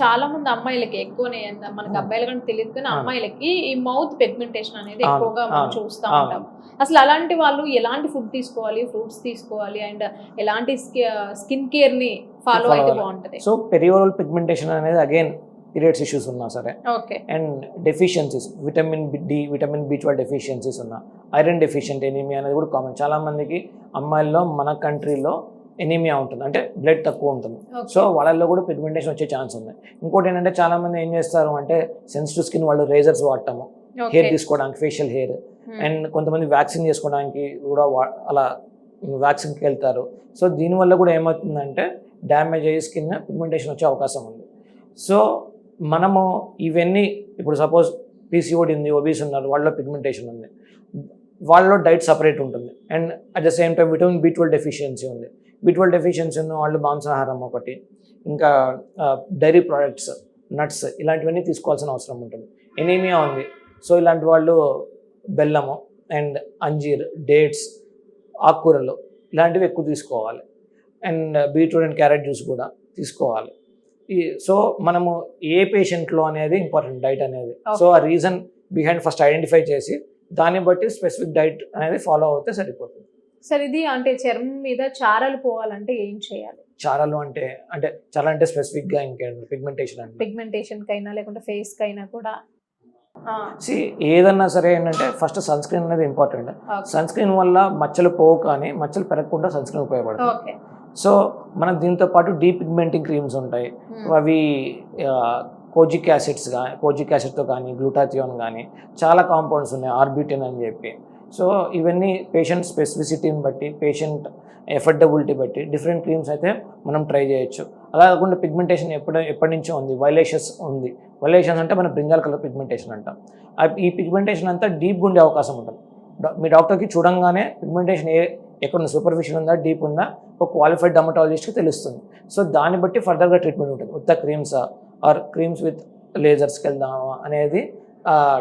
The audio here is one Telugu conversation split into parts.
చాలా మంది అమ్మాయిలకి ఎక్కువనే మనకి అబ్బాయిల కంటే తెలియదు కానీ. అమ్మాయిలకి ఈ మౌత్ పిగ్మెంటేషన్ అనేది ఎక్కువగా మనం చూస్తూ. ఉంటాం. అసలు అలాంటి వాళ్ళు ఎలాంటి ఫుడ్ తీసుకోవాలి ఫ్రూట్స్ తీసుకోవాలి అండ్ ఎలాంటి స్కిన్ కేర్ని ఫాలో అయితే. బాగుంటది. సో పెరియోరల్ పిగ్మెంటేషన్ అనేది అగైన్ పీరియడ్స్ ఇష్యూస్ ఉన్నా సరే okay. And deficiencies vitamin D vitamin B twelve deficiencies ఉన్నా ఐరన్ డెఫిషియెంట్ ఎనీమియా అనేది కూడా కామన్ చాలా మందికి అమ్మాయిల్లో మన కంట్రీలో ఎనీమియా ఉంటుంది. అంటే బ్లడ్ తక్కువ ఉంటుంది. సో వాళ్ళల్లో కూడా పిగ్మెంటేషన్ వచ్చే ఛాన్స్ ఉంది. ఇంకోటి ఏంటంటే చాలా మంది ఏం చేస్తారు అంటే సెన్సిటివ్ స్కిన్ వాళ్ళు రేజర్స్ వాడటము హెయిర్ తీసుకోవడానికి ఫేషియల్ హెయిర్ అండ్ కొంతమంది వ్యాక్సిన్ చేసుకోవడానికి కూడా వా- అలా వ్యాక్సిన్కి వెళ్తారు. సో దీనివల్ల కూడా ఏమవుతుందంటే డ్యామేజ్ అయ్యే స్కిన్ పిగ్మెంటేషన్ వచ్చే అవకాశం ఉంది. సో మనము ఇవన్నీ ఇప్పుడు సపోజ్ పీసీఓడి ఉంది ఒబీస్ ఉన్నారు వాళ్ళలో పిగ్మెంటేషన్ ఉంది. వాళ్ళలో డైట్ సపరేట్ ఉంటుంది. And at the same time vitamin B twelve deficiency ఉంది. బి ట్వెల్వ్ డెఫిషియన్సీ ఉన్న వాళ్ళు మాంసాహారం ఒకటి ఇంకా డైరీ ప్రోడక్ట్స్ నట్స్ ఇలాంటివన్నీ తీసుకోవాల్సిన అవసరం ఉంటుంది. ఎనీమియా ఉంది. సో ఇలాంటి వాళ్ళు బెల్లము అండ్ అంజీర్ డేట్స్ ఆకుకూరలు ఇలాంటివి ఎక్కువ తీసుకోవాలి. And beetroot and carrot juice కూడా తీసుకోవాలి. ఈ సో మనము ఏ పేషెంట్లో అనేది ఇంపార్టెంట్ డైట్ అనేది. సో ఆ రీజన్ బిహైండ్ ఫస్ట్ ఐడెంటిఫై చేసి దాన్ని బట్టి స్పెసిఫిక్ డైట్ అనేది ఫాలో అవుతే సరిపోతుంది. సరే ఇది అంటే చర్మం మీద చారలు పోవాలంటే ఏం చేయాలి? చారాలు అంటే అంటే చాలా అంటే స్పెసిఫిక్గా ఇంకేంటి పిగ్మెంటేషన్ అంటే పిగ్మెంటేషన్ కైనా లేకుంటే ఫేస్ కైనా కూడా సి ఏదన్నా సరే ఏంటంటే ఫస్ట్ సన్ స్క్రీన్ అనేది ఇంపార్టెంట్. సన్ స్క్రీన్ వల్ల మచ్చలు పోవు కానీ మచ్చలు పెరగకుండా సన్ స్క్రీన్ ఉపయోగపడుతుంది. ఓకే సో మనం దీంతో పాటు డీ పిగ్మెంటింగ్ క్రీమ్స్ ఉంటాయి ఉమ్. అవి కోజిక్ యాసిడ్స్ కానీ కోజిక్ యాసిడ్తో కానీ గ్లూటాథియోన్ కానీ చాలా కాంపౌండ్స్ ఉన్నాయి ఆర్బిటిన్ అని చెప్పి. సో ఇవన్నీ పేషెంట్ స్పెసిఫిసిటీని బట్టి పేషెంట్ ఎఫర్డబిలిటీ బట్టి డిఫరెంట్ క్రీమ్స్ అయితే మనం ట్రై చేయొచ్చు. అలా కాకుండా పిగ్మెంటేషన్ ఎప్పుడు ఎప్పటి నుంచో ఉంది. వైలేషస్ ఉంది. వైలేషన్స్ అంటే మన బ్రింజాల్ కలర్ పిగ్మెంటేషన్ అంటాం. ఈ పిగ్మెంటేషన్ అంతా డీప్గా ఉండే అవకాశం ఉంటుంది. మీ డాక్టర్కి చూడంగానే పిగ్మెంటేషన్ ఏ ఎక్కడ సూపర్ఫిషియల్ ఉందా? డీప్ ఉందా? ఒక క్వాలిఫైడ్ డర్మటాలజిస్ట్కి తెలుస్తుంది. సో దాన్ని బట్టి ఫర్దర్గా ట్రీట్మెంట్ ఉంటుంది. ఉత్త క్రీమ్సా ఆర్ క్రీమ్స్ విత్ లేజర్స్కి వెళ్దామా అనేది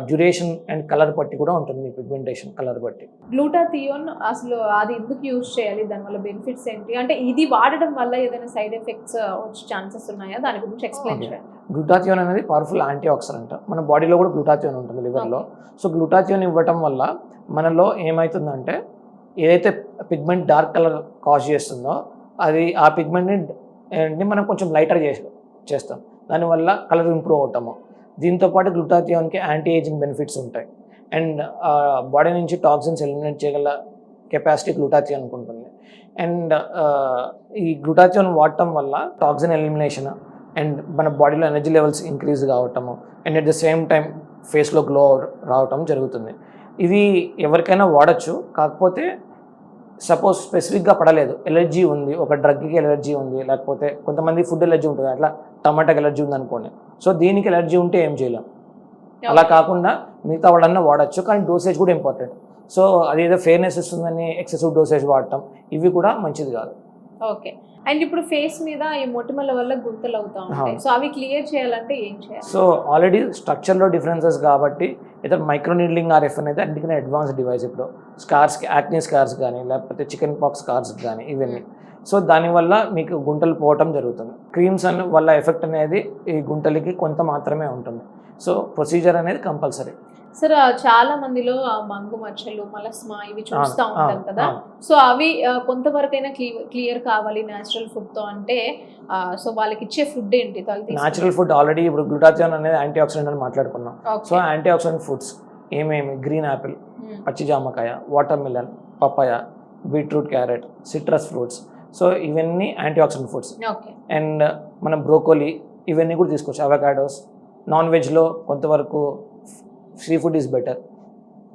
డ్యూరేషన్ అండ్ కలర్ బట్టి కూడా ఉంటుంది మీ పిగ్మెంటేషన్ కలర్ బట్టి గ్లూటాథియోన్ అసలు అది ఎందుకు యూజ్ చేయాలి? దానివల్ల బెనిఫిట్స్ ఏంటి? అంటే ఇది వాడడం వల్ల ఏదైనా సైడ్ ఎఫెక్ట్స్ వచ్చే ఛాన్సెస్ ఉన్నాయా? దాని గురించి ఎక్స్ప్లెయిన్. చేయండి. గ్లూటాథియోన్ అనేది పవర్ఫుల్ యాంటీ ఆక్సిడెంట్ మన బాడీలో కూడా గ్లూటాథియోన్ ఉంటుంది లివర్లో సో గ్లూటాథియోన్ ఇవ్వటం వల్ల మనలో ఏమవుతుందంటే ఏదైతే పిగ్మెంట్ డార్క్ కలర్ కాజ్ చేస్తుందో అది ఆ పిగ్మెంట్ని మనం కొంచెం లైటర్ చేసి చేస్తాం. దానివల్ల కలర్ ఇంప్రూవ్ అవుతాము దీంతోపాటు గ్లూటాథియోన్కి యాంటీ ఏజింగ్ బెనిఫిట్స్ ఉంటాయి. అండ్ బాడీ నుంచి టాక్సిన్స్ ఎలిమినేట్ చేయగల కెపాసిటీ గ్లూటాథియోన్కి ఉంటుంది. అండ్ ఈ గ్లూటాథియోన్ వాడటం వల్ల టాక్సిన్ ఎలిమినేషన్ అండ్ మన బాడీలో energy levels increase కావటము and at the same time ఫేస్లో గ్లో రావటం జరుగుతుంది. ఇది ఎవరికైనా వాడచ్చు. కాకపోతే సపోజ్ స్పెసిఫిక్గా పడలేదు. ఎలర్జీ ఉంది ఒక డ్రగ్కి ఎలర్జీ ఉంది లేకపోతే కొంతమంది ఫుడ్ ఎలర్జీ ఉంటుంది అట్లా టమాటాకి ఎలర్జీ ఉంది అనుకోండి. సో దీనికి ఎలర్జీ ఉంటే ఏం చేయలేం. అలా కాకుండా మిగతా వాళ్ళన్నా వాడచ్చు కానీ డోసేజ్ కూడా ఇంపార్టెంట్ సో అదేదో ఫెయిర్నెస్ ఇస్తుందని ఎక్సెసివ్ డోసేజ్ వాడటం ఇవి కూడా మంచిది కాదు. ఓకే. అండ్ ఇప్పుడు ఫేస్ మీద ఈ మొటిమల వల్ల గుంతలు అవుతా ఉంటాయి. సో అవి క్లియర్ చేయాలంటే ఏం చేయాలి? సో ఆల్రెడీ స్ట్రక్చర్లో డిఫరెన్సెస్ కాబట్టి ఇతర మైక్రో నీడ్లింగ్ ఆర్ఎఫ్ అనేది అన్నిటికీ అడ్వాన్స్ డివైస్ ఇప్పుడు. స్కార్స్కి యాక్నీ స్కార్స్ కానీ లేకపోతే చికెన్ పాక్స్ స్కార్స్ కానీ ఇవన్నీ. Hmm. సో దానివల్ల మీకు గుంటలు పోవటం జరుగుతుంది. క్రీమ్స్ అన్న వల్ల ఎఫెక్ట్ అనేది ఈ గుంటలకి కొంత మాత్రమే ఉంటుంది. సో ప్రొసీజర్ అనేది కంపల్సరీ సార్ చాలా మందిలో ఆ మంగు మచ్చలు మలస్మా ఇవి చూస్తూ ఉంటాం కదా? సో అవి కొంతవరకైనా క్లియర్ కావాలి న్యాచురల్ ఫుడ్తో అంటే సో వాళ్ళకి ఇచ్చే ఫుడ్ ఏంటి? న్యాచురల్ ఫుడ్ ఆల్రెడీ ఇప్పుడు గ్లూటాథియోన్ అనేది యాంటీ ఆక్సిడెంట్ అని మాట్లాడుకున్నాం. సో యాంటీ ఆక్సిడెంట్ ఫుడ్స్ ఏమేమి? Green apple Hmm. పచ్చి జామకాయ watermelon papaya beetroot carrot citrus fruits so ఇవన్నీ యాంటీ ఆక్సిడెంట్ ఫుడ్స్ అండ్ మన బ్రోకోలీ ఇవన్నీ కూడా తీసుకోవచ్చు అవకాడోస్ నాన్ వెజ్లో కొంతవరకు seafood is better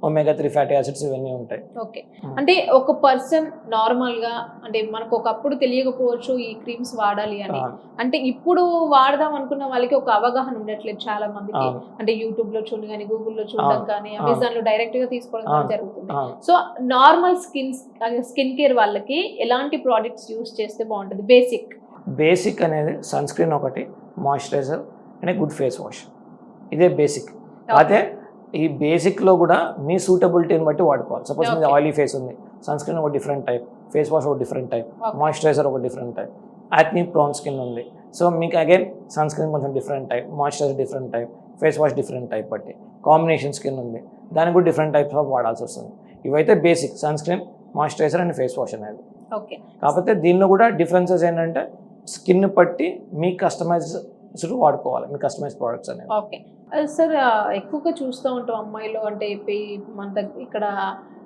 omega three fatty acids ఇవన్నీ ఉంటాయి. ఓకే. అంటే ఒక పర్సన్ నార్మల్గా అంటే మనకు ఒకప్పుడు తెలియకపోవచ్చు ఈ క్రీమ్స్ వాడాలి అని. అంటే ఇప్పుడు వాడదాం అనుకున్న వాళ్ళకి ఒక అవగాహన ఉండట్లేదు చాలా మందికి. అంటే యూట్యూబ్లో చూడడం కానీ గూగుల్లో చూడడం కానీ. అమెజాన్లో డైరెక్ట్గా తీసుకోవడం. జరుగుతుంది. So normal skin skin care వాళ్ళకి ఎలాంటి ప్రోడక్ట్స్ యూస్ చేస్తే బాగుంటుంది? బేసిక్ బేసిక్ అనేది సన్ స్క్రీన్ ఒకటి moisturiser and good face wash ఇదే బేసిక్ అయితే ఈ బేసిక్లో కూడా మీ సూటబిలిటీని బట్టి వాడుకోవాలి. సపోజ్ మీద. ఆయిలీ ఫేస్ ఉంది. సన్ స్క్రీన్ ఒక డిఫరెంట్ టైప్ ఫేస్ వాష్ ఒక డిఫరెంట్ టైప్. మాయిశ్చరైజర్ ఒక different type acne prone skin ఉంది. సో మీకు అగైన్ సన్ స్క్రీన్ కొంచెం different type moisturiser different type face wash different type బట్టి. కాంబినేషన్ స్కిన్ ఉంది. దానికి కూడా డిఫరెంట్ టైప్స్ ఆఫ్ వాడాల్సి వస్తుంది. ఇవైతే basic sunscreen moisturiser and face wash అనేది. ఓకే కాకపోతే దీనిలో కూడా డిఫరెన్సెస్ ఏంటంటే స్కిన్ బట్టి మీ కస్టమైజ్డ్ వాడుకోవాలి మీ కస్టమైజ్ ప్రోడక్ట్స్ అనేవి. ఓకే. సార్ ఎక్కువగా చూస్తూ ఉంటాం అమ్మాయిలు అంటే మన దగ్గర ఇక్కడ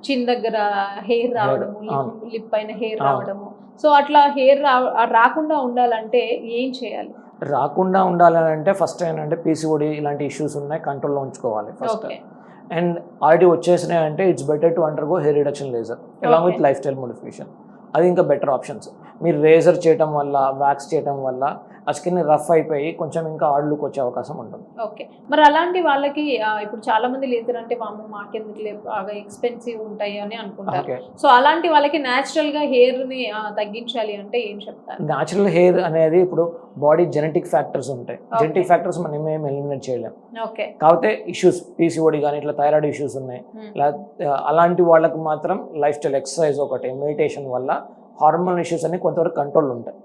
చిన్ దగ్గర హెయిర్ రావడము. లిప్ పైన హెయిర్. రావడము. సో అట్లా హెయిర్ రాకుండా ఉండాలంటే ఏం చేయాలి? రాకుండా ఉండాలని అంటే ఫస్ట్ ఏంటంటే పీసీఓడి ఇలాంటి ఇష్యూస్ ఉన్నాయి కంట్రోల్లో ఉంచుకోవాలి ఫస్ట్. ఓకే. అండ్ ఆల్రెడీ వచ్చేసినాయి అంటే it's better to undergo hair reduction laser along with. Lifestyle modification. అది ఇంకా బెటర్ ఆప్షన్స్. మీరు రేజర్ చేయటం వల్ల వ్యాక్స్ చేయటం వల్ల ఆ స్కిన్ రఫ్ అయిపోయి కొంచెం ఇంకా ఆడ్ లుక్ వచ్చే అవకాశం ఉంటుంది. ఓకే. మరి అలాంటి వాళ్ళకి ఇప్పుడు చాలా మంది లేజర్ అంటే మామూలు మాకెందుకు బాగా ఎక్స్పెన్సివ్ ఉంటాయి అని అనుకుంటారు. సో అలాంటి వాళ్ళకి న్యాచురల్గా హెయిర్ని తగ్గించాలి అంటే ఏం చెప్తారు? న్యాచురల్ హెయిర్ అనేది ఇప్పుడు బాడీ జెనెటిక్ ఫ్యాక్టర్స్ ఉంటాయి. జెనెటిక్ ఫ్యాక్టర్స్ మనం ఏం ఎలిమినేట్ చేయలేం. ఓకే. కాకపోతే ఇష్యూస్ పీసీఓడి కానీ ఇట్లా థైరాయిడ్ ఇష్యూస్ ఉన్నాయి. ఆ, అలాంటి వాళ్ళకి మాత్రం లైఫ్ స్టైల్ ఎక్సర్సైజ్ ఒకటి మెడిటేషన్ వల్ల హార్మోన్ ఇష్యూస్ అన్ని కొంతవరకు కంట్రోల్ ఉంటాయి.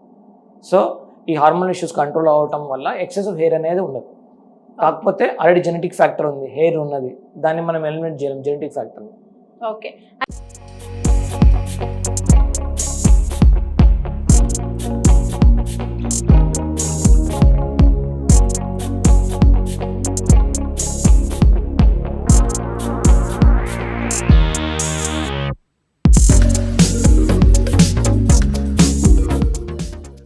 సో ఈ హార్మోన్ ఇష్యూస్ కంట్రోల్ అవ్వటం వల్ల ఎక్సెసివ్ హెయిర్ అనేది ఉండదు. కాకపోతే ఆల్రెడీ జెనెటిక్ ఫ్యాక్టర్ ఉంది. హెయిర్ ఉన్నది. దాన్ని మనం ఎలిమినేట్ చేయలేం. Genetic factor okay